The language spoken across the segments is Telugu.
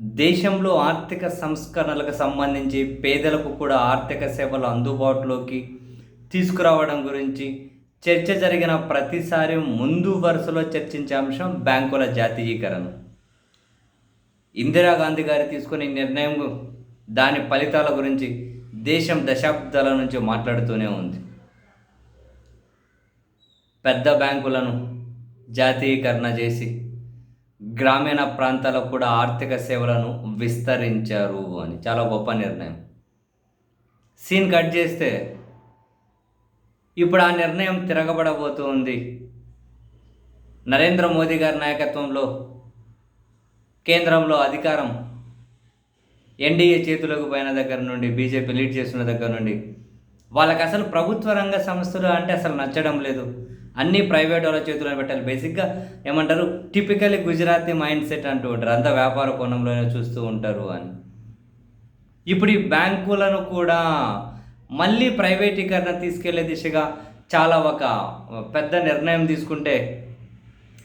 దేశంలో ఆర్థిక సంస్కరణలకు సంబంధించి పేదలకు కూడా ఆర్థిక సేవలు అందుబాటులోకి తీసుకురావడం గురించి చర్చ జరిగిన ప్రతిసారి ముందు వరుసలో చర్చించే అంశం బ్యాంకుల జాతీయీకరణ. ఇందిరాగాంధీ గారు తీసుకునే నిర్ణయం దాని ఫలితాల గురించి దేశం దశాబ్దాల నుంచి మాట్లాడుతూనే ఉంది. పెద్ద బ్యాంకులను జాతీయీకరణ చేసి గ్రామీణ ప్రాంతాలకు కూడా ఆర్థిక సేవలను విస్తరించారు అని. చాలా గొప్ప నిర్ణయం. సీన్ కట్ చేస్తే ఇప్పుడు ఆ నిర్ణయం తిరగబడబోతుంది. నరేంద్ర మోదీ గారి నాయకత్వంలో కేంద్రంలో అధికారం ఎన్డీఏ చేతులకు పోయిన దగ్గర నుండి బీజేపీ లీడ్ చేస్తున్న దగ్గర నుండి వాళ్ళకి అసలు ప్రభుత్వ రంగ సంస్థలు అంటే అసలు నచ్చడం లేదు. అన్నీ ప్రైవేట్ వాళ్ళ చేతిలో పెట్టాలి. బేసిక్గా ఏమంటారు? టిపికలీ గుజరాతీ మైండ్ సెట్ అంటూ ఉంటారు. అంత వ్యాపార కోణంలోనే చూస్తూ ఉంటారు అని. ఇప్పుడు ఈ బ్యాంకులను కూడా మళ్ళీ ప్రైవేటీకరణ తీసుకెళ్ళే దిశగా చాలా ఒక పెద్ద నిర్ణయం తీసుకుంటే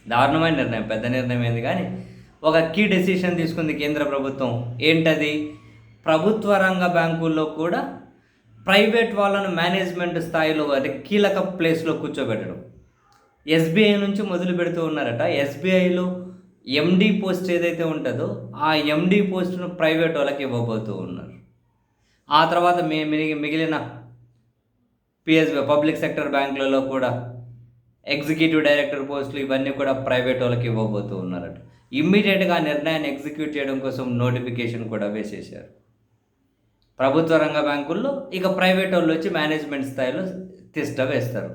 దారుణమైన నిర్ణయం పెద్ద నిర్ణయం ఏంది కానీ ఒక కీ డెసిషన్ తీసుకుంది కేంద్ర ప్రభుత్వం. ఏంటది? ప్రభుత్వ రంగ బ్యాంకుల్లో కూడా ప్రైవేట్ వాళ్ళను మేనేజ్మెంట్ స్థాయిలో అంటే కీలక ప్లేస్లో కూర్చోబెట్టడం. ఎస్బీఐ నుంచి మొదలు పెడుతూ ఉన్నారట. ఎస్బీఐలో ఎండి పోస్ట్ ఏదైతే ఉంటుందో ఆ ఎండీ పోస్టును ప్రైవేట్ వాళ్ళకి ఇవ్వబోతూ ఉన్నారు. ఆ తర్వాత మీ మిగిలిన పిఎస్బి పబ్లిక్ సెక్టర్ బ్యాంకులలో కూడా ఎగ్జిక్యూటివ్ డైరెక్టర్ పోస్టులు ఇవన్నీ కూడా ప్రైవేట్ వాళ్ళకి ఇవ్వబోతూ ఉన్నారట. ఇమ్మీడియట్గా ఆ నిర్ణయాన్ని ఎగ్జిక్యూట్ చేయడం కోసం నోటిఫికేషన్ కూడా వేసేసారు ప్రభుత్వ రంగ బ్యాంకుల్లో ఇక ప్రైవేట్ వాళ్ళు వచ్చి మేనేజ్మెంట్ స్థాయిలో తిష్ట వేస్తారు.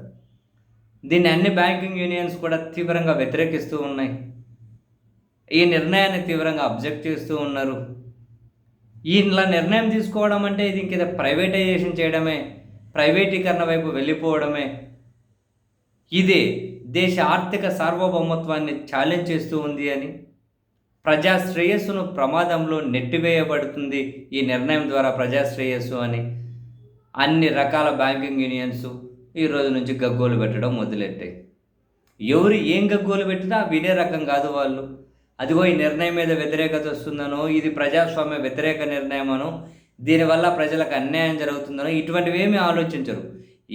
దీన్ని అన్ని బ్యాంకింగ్ యూనియన్స్ కూడా తీవ్రంగా వ్యతిరేకిస్తూ ఉన్నాయి. ఈ నిర్ణయాన్ని తీవ్రంగా అబ్జెక్ట్ చేస్తూ ఉన్నారు. ఇలా నిర్ణయం తీసుకోవడం అంటే ఇది ఇంకేదో ప్రైవేటైజేషన్ చేయడమే ప్రైవేటీకరణ వైపు వెళ్ళిపోవడమే. ఇది దేశ ఆర్థిక సార్వభౌమత్వాన్ని ఛాలెంజ్ చేస్తూ ఉంది అని ప్రజా శ్రేయస్సును ప్రమాదంలో నెట్టివేయబడుతుంది ఈ నిర్ణయం ద్వారా ప్రజా శ్రేయస్సు అని. అన్ని రకాల బ్యాంకింగ్ యూనియన్స్ ఈ రోజు నుంచి గగ్గోలు పెట్టడం మొదలెట్టాయి. ఎవరు ఏం గగ్గోలు పెట్టినా వినే రకం కాదు వాళ్ళు. అదిగో ఈ నిర్ణయం మీద వ్యతిరేకత వస్తుందనో ఇది ప్రజాస్వామ్య వ్యతిరేక నిర్ణయమనో దీనివల్ల ప్రజలకు అన్యాయం జరుగుతుందనో ఇటువంటివి ఏమీ ఆలోచించరు.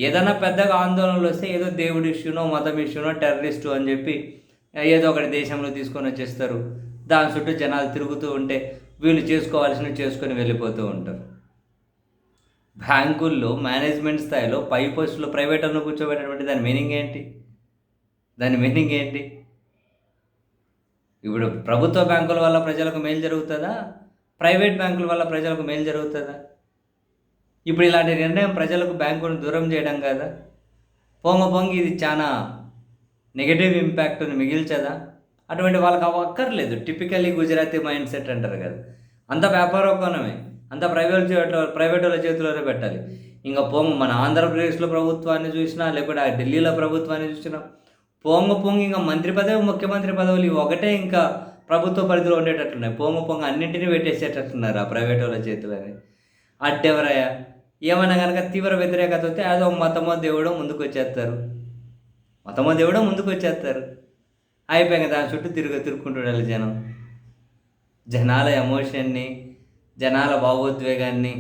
ఏదైనా పెద్దగా ఆందోళనలు వస్తే ఏదో దేవుడి ఇష్యూనో మతం ఇష్యూనో టెర్రరిస్టు అని చెప్పి ఏదో ఒకటి దేశంలో తీసుకొని వచ్చేస్తారు. దాని చుట్టూ జనాలు తిరుగుతూ ఉంటే వీళ్ళు చేసుకోవాల్సినవి చేసుకొని వెళ్ళిపోతూ ఉంటారు. బ్యాంకుల్లో మేనేజ్మెంట్ స్థాయిలో పై పోస్టులో ప్రైవేట్ అన్న కూర్చోబెట్టినటువంటి దాని మీనింగ్ ఏంటి? దాని మీనింగ్ ఏంటి? ఇప్పుడు ప్రభుత్వ బ్యాంకుల వల్ల ప్రజలకు మేలు జరుగుతుందా? ప్రైవేట్ బ్యాంకుల వల్ల ప్రజలకు మేలు జరుగుతుందా? ఇప్పుడు ఇలాంటి నిర్ణయం ప్రజలకు బ్యాంకును దూరం చేయడం కదా? పొంగ పొంగి ఇది చాలా నెగటివ్ ఇంపాక్ట్ని మిగిల్చదా? అటువంటి వాళ్ళకి అవి అక్కర్లేదు టిపికలీ గుజరాతీ మైండ్ సెట్ అంటారు కదా. అంత వ్యాపారోకోణమే అంత ప్రైవేట్ చేతిలో ప్రైవేట్ వాళ్ళ చేతిలోనే పెట్టాలి. ఇంకా పోంగ మన ఆంధ్రప్రదేశ్లో ప్రభుత్వాన్ని చూసినా లేకపోతే ఆ ఢిల్లీలో ప్రభుత్వాన్ని చూసినా పోంగ పొంగు ఇంకా మంత్రి పదవి ముఖ్యమంత్రి పదవులు ఇవి ఒకటే ఇంకా ప్రభుత్వ పరిధిలో ఉండేటట్లున్నాయి. పోంగ పొంగ అన్నింటినీ పెట్టేసేటట్టున్నారు ఆ ప్రైవేట్ వాళ్ళ చేతులని. అడ్డెవరయ్యా? ఏమైనా కనుక తీవ్ర వ్యతిరేకత వస్తే అదో మతమో దేవుడో ముందుకు వచ్చేస్తారు మతమో దేవుడో ముందుకు వచ్చేస్తారు అయిపోయాక దాని చుట్టూ తిరుగు తిరుగుకుంటుండాలి జనం. జనాల ఎమోషన్ని జనాల భావోద్వేగాన్ని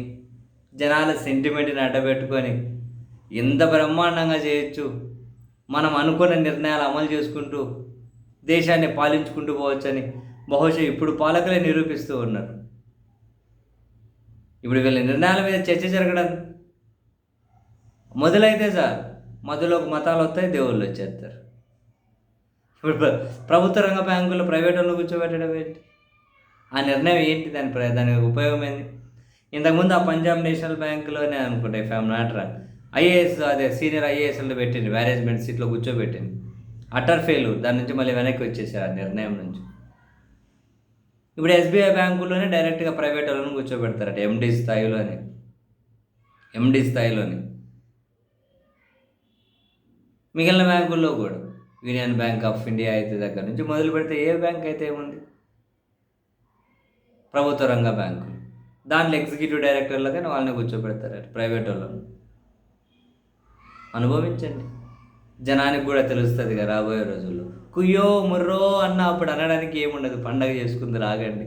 జనాల సెంటిమెంట్ని అడ్డబెట్టుకొని ఎంత బ్రహ్మాండంగా చేయొచ్చు? మనం అనుకున్న నిర్ణయాలు అమలు చేసుకుంటూ దేశాన్ని పాలించుకుంటూ పోవచ్చని బహుశా ఇప్పుడు పాలకులే నిరూపిస్తూ ఉన్నారు. ఇప్పుడు వీళ్ళ నిర్ణయాల మీద చర్చ జరగడం మొదలైతే సార్ మధ్యలోకి మతాలు వస్తాయి దేవుళ్ళు వచ్చేస్తారు. ఇప్పుడు ప్రభుత్వ రంగ బ్యాంకులు ప్రైవేట్ వాళ్ళు కూర్చోబెట్టడం ఏంటి? ఆ నిర్ణయం ఏంటి? దాని ప్ర- దాని ఉపయోగం ఏంటి ఇంతకుముందు ఆ పంజాబ్ నేషనల్ బ్యాంకులోనే అనుకుంటా if I'm not wrong IAS అదే సీనియర్ ఐఏఎస్లో పెట్టింది మేనేజ్మెంట్ సీట్లో కూర్చోబెట్టింది అటర్ ఫెయిల్ దాని నుంచి మళ్ళీ వెనక్కి వచ్చేసారు ఆ నిర్ణయం నుంచి. ఇప్పుడు ఎస్బీఐ బ్యాంకుల్లోనే డైరెక్ట్గా ప్రైవేట్ వాళ్ళని కూర్చోబెడతారట ఎండీ స్థాయిలోనే. ఎండి స్థాయిలోనే. మిగిలిన బ్యాంకుల్లో కూడా. యూనియన్ బ్యాంక్ ఆఫ్ ఇండియా అయితే దగ్గర నుంచి మొదలు పెడితే ఏ బ్యాంక్ అయితే ఏముంది? ప్రభుత్వ రంగ బ్యాంకు. దాంట్లో ఎగ్జిక్యూటివ్ డైరెక్టర్లుగానే వాళ్ళని కూర్చోబెడతారు ప్రైవేట్ వాళ్ళని. అనుభవించండి. జనానికి కూడా తెలుస్తుంది కదా రాబోయే రోజుల్లో. కుయ్యో ముర్రో అన్న అప్పుడు అనడానికి ఏముండదు పండగ చేసుకుంది రాగండి.